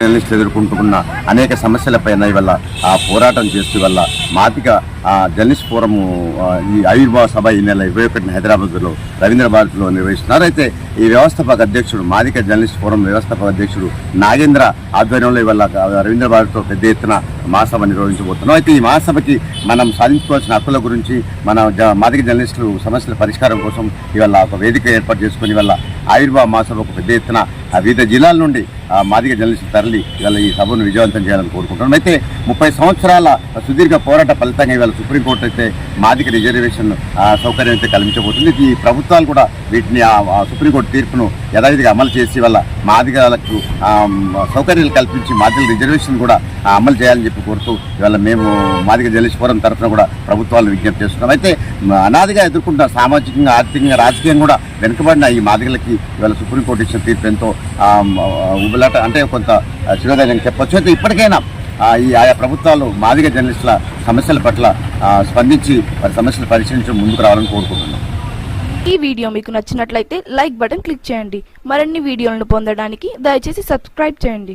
Journalist ఎదుర్కొంటున్న అనేక సమస్యలపైన ఇవల్ల ఆ పోరాటం చేస్తూ వల్ల మాతిక ఆ, జర్నలిస్ట్ ఫోరం ఈ ఆవిర్భావ సభ ఈ నెల ఇరవై ఒకటిన హైదరాబాద్లో రవీంద్రభారతిలో నిర్వహిస్తున్నారు. అయితే ఈ వ్యవస్థాపక అధ్యక్షుడు మాదిక జర్నలిస్ట్ ఫోరం వ్యవస్థాపక అధ్యక్షుడు నాగేంద్ర ఆధ్వర్యంలో ఇవాళ రవీంద్ర పెద్ద ఎత్తున మహాసభ నిర్వహించబోతున్నాం. అయితే ఈ మహాసభకి మనం సాధించుకోవాల్సిన హక్కుల గురించి మన మాదిక జర్నలిస్టులు సమస్యల పరిష్కారం కోసం ఇవాళ ఒక వేదిక ఏర్పాటు చేసుకుని ఇవాళ ఆవిర్భావ మహాసభకు పెద్ద ఎత్తున వివిధ జిల్లాల నుండి మాదిగ జర్నలిస్టులు తరలి ఇవాళ ఈ సభను విజయవంతం చేయాలని కోరుకుంటున్నాం. అయితే ముప్పై సంవత్సరాల సుదీర్ఘ పోరాట ఫలితంగా ఇవాళ సుప్రీంకోర్టు అయితే మాదిగ రిజర్వేషన్ సౌకర్యం అయితే కల్పించబోతుంది. ఈ ప్రభుత్వాలు కూడా వీటిని ఆ సుప్రీంకోర్టు తీర్పును యథావిధిగా అమలు చేసి వల్ల మాదిగలకు సౌకర్యాలు కల్పించి మాదిగల రిజర్వేషన్ కూడా అమలు చేయాలని చెప్పి కోరుతూ ఇవాళ మేము మాదిగ జర్నలిస్ట్ ఫోరం తరఫున కూడా ప్రభుత్వాలను విజ్ఞప్తి చేస్తున్నాం. అయితే అనాదిగా ఎదుర్కొంటున్న సామాజికంగా ఆర్థికంగా రాజకీయంగా కూడా వెనుకబడిన ఈ మాదిగలకి ఇవాళ సుప్రీంకోర్టు ఇచ్చిన తీర్పు ఎంతో ఆ, అంటే కొంత శిరోధైర్యం చెప్పొచ్చు. అయితే ఇప్పటికైనా ఈ ఆయా ప్రభుత్వాలు మాదిగ జర్నలిస్టుల సమస్యల పట్ల స్పందించి వారి సమస్యలు పరిశీలించడం ముందుకు రావాలని కోరుకుంటున్నాం ఈ వీడియో మీకు నచ్చినట్లయితే లైక్ బటన్ క్లిక్ చేయండి. మరిన్ని వీడియోలను పొందడానికి దయచేసి సబ్స్క్రైబ్ చేయండి.